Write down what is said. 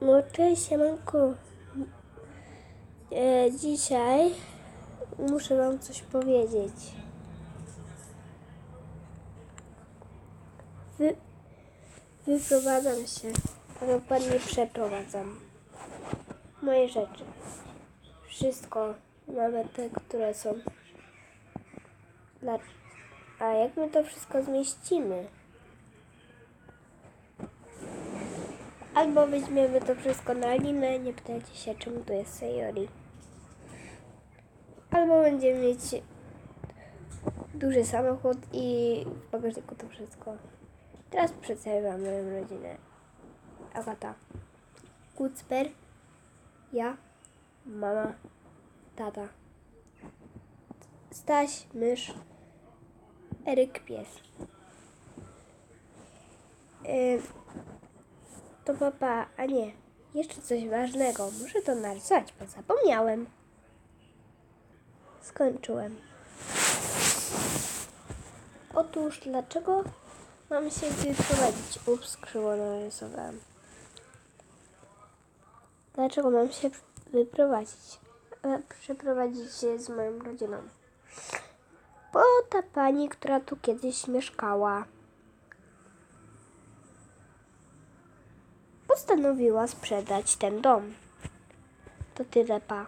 No cześć, siemanko. E, dzisiaj muszę wam coś powiedzieć. Wy, wyprowadzam się, a dokładnie przeprowadzam. Moje rzeczy. Wszystko, nawet te, które są. A jak my to wszystko zmieścimy? Albo weźmiemy to wszystko na linę, nie pytajcie się czemu tu jest Sayori. Albo będziemy mieć duży samochód i w bagażniku to wszystko. Teraz przedstawiam moją rodzinę. Agata, Kucper, ja, mama, tata, Staś, mysz, Eryk, pies. Yy, to papa, a nie, jeszcze coś ważnego. Muszę to narysować, bo zapomniałem. Skończyłem. Otóż, dlaczego mam się wyprowadzić? Ups, krzywo narysowałem. Dlaczego mam się wyprowadzić? E, Przeprowadzić się z moją rodziną. Bo ta pani, która tu kiedyś mieszkała, postanowiła sprzedać ten dom. To tyle, pa.